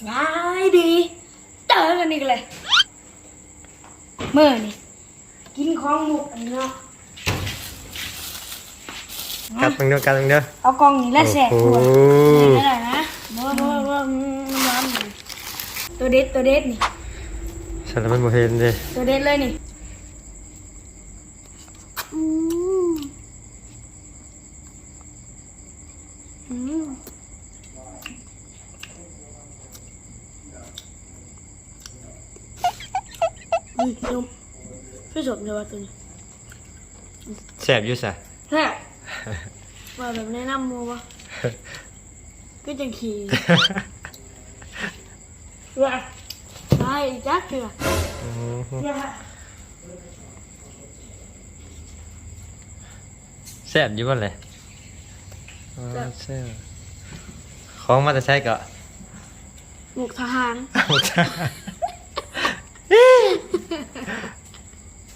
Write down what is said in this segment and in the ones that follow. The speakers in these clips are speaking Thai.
สบายดีเจอกันอีกเลยเมื่อนี่กินของหมกอันนี้เนาะกัดมึงเด้อกัดมึงเด้อเอากล่องนี้แล้วแสกโอ้หัวโหไม่ได้นะบ่บ่บ่อืมน้ำนี่ตัวเด็ดตัวเด็ดนี่ฉันมันบ่เห็นเลยตัวเด็ดเลยนี่ อืมนมพี่สมเลยว่าตัวนี้แซ่บอยู่ซะแฮ่ว่าแบบแนะนำมูวะก็จะขี่ว่าได้จักเถอะอืมว่าแซ่บอยู่บ่เลยอ๋อแซ่บของมาแต่ใช้ก็หมวกทหาร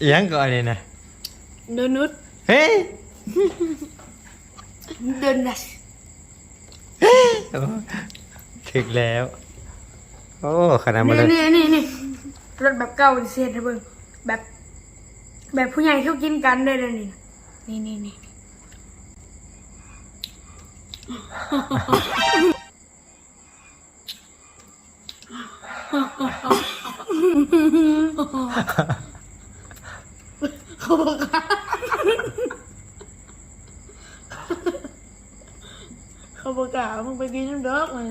อิหยังก็อันนี้นะโดนุษเฮ้ยเดินดัสโอ้ถึกแล้ว โอ้ขนาดมาเลนี่ยนี่นี่นี่รถแบบเก่าดิเซนนะเบิ่งแบบ แบบผู้ใหญ่เขากินกันได้เลยนี่นะนี่นี่นี่ เขาบอกว่าเขาบอกว่ามึงไปกินน้ำดอกมัน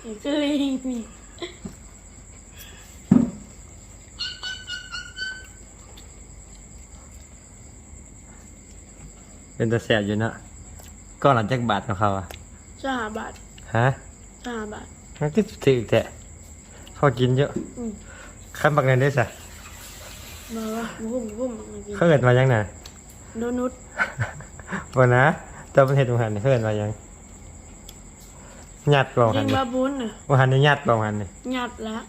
เด็กก็เลยนี่เป็นตาแซ่บอยู่เนาะก้อนหลังจากบาทของเขาอะสหบาทฮะสหบาทมันก็ถึกแท้เขากินเยอะอืมขั้นบักเงินได้ซะมาวะบุ้มบุ้มมากินเขาเอิดมายังน่ะโดนุษบ่นะเจ้าเป็นเห็ดบางหันนี่เขาเอิดมายังยัดบางหัยินงนี่บาบุญน่ะบางหันนี่ยัดบางหันนี่หยัดแล้ว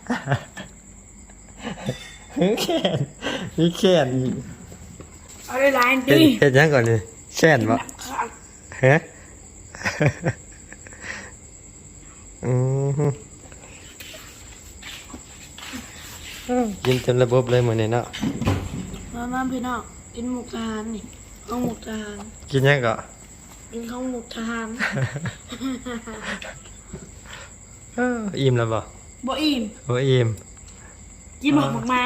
แค่นมีแค่นอีกเอาได้หลายเฮ็ดตีเฮ็ดหยังก่อนนี่แช่นบ่ฮะอืม กินเต็มระบบเลยมื้อนี้เนาะมามาพี่น้องกินหมูทหารนี่ข้าวหมูทหารกินหยังก็กินข้าวหมูทหารเอออิ่มแล้วบ่บ่อิ่มบ่อิ่มกินหมกหมกมา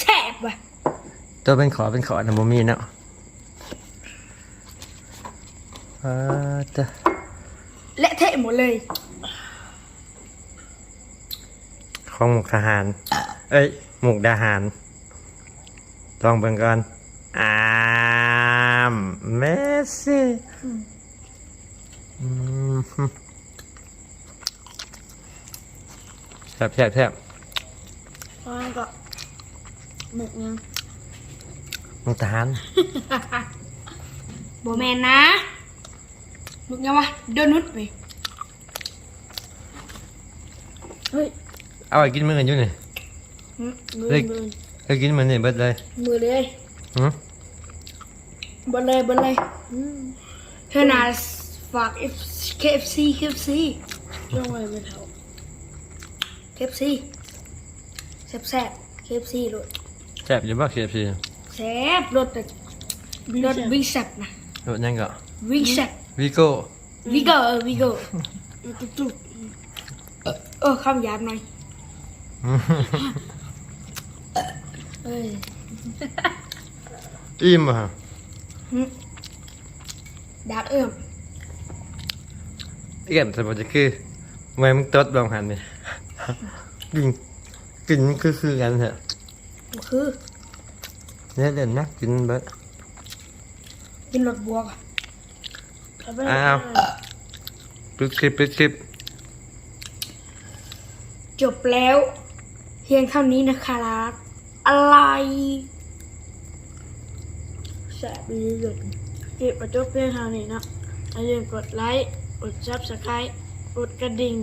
แซ่บว่ะตัวเป็นขอเป็นขอน่ะบ่มีเนาะ อ่าจ้ะเละเทะหมดเลย ของหมกทหาร เอ้ยหมกดาหารลองเบิ่งก่อนอามเมสซี่อืมแซ่บแซ่บแซ่บแล้วก็หมกยังหมกทหารโบแมนนะ முக்கியமா டோனட் வே ao ai kín mấy người chú này. Ừ, mười. đây. kín mình này bật đây. Mười đây. Ừ? bật đây bật đây. Ừ. Thế là phạt KFC KFC trong này mình thấu KFC Sẹp sẹp KFC rồi. Sẹp chứ bác KFC Sẹp luôn rồi luôn bị sập này รสวิงแซ่บนะรสหยังก็วิงแซ่บวิโก้วิโก้เออวิโก้จุกเออคำหยาบหน่อยเอ้ยอิ่มบ่ฮะดาร์กเอิ่มเอี่ยมแต่บ่จะคือแม่มึงตดบางหันนี่กินกินมันคือคือกันเถอะมันคือเนี่ยเด่นนะกินเบิ ดกินรสบวกอะอ้าวปิดคลิปปิดคลิปจบแล้วเพียงเท่านี้นะครับอะไรแสบดีสุดคลิปประจบเพียงเท่านี้นะอย่าลืมกดไลค์กดซับสไครต์กดกระดิ่ง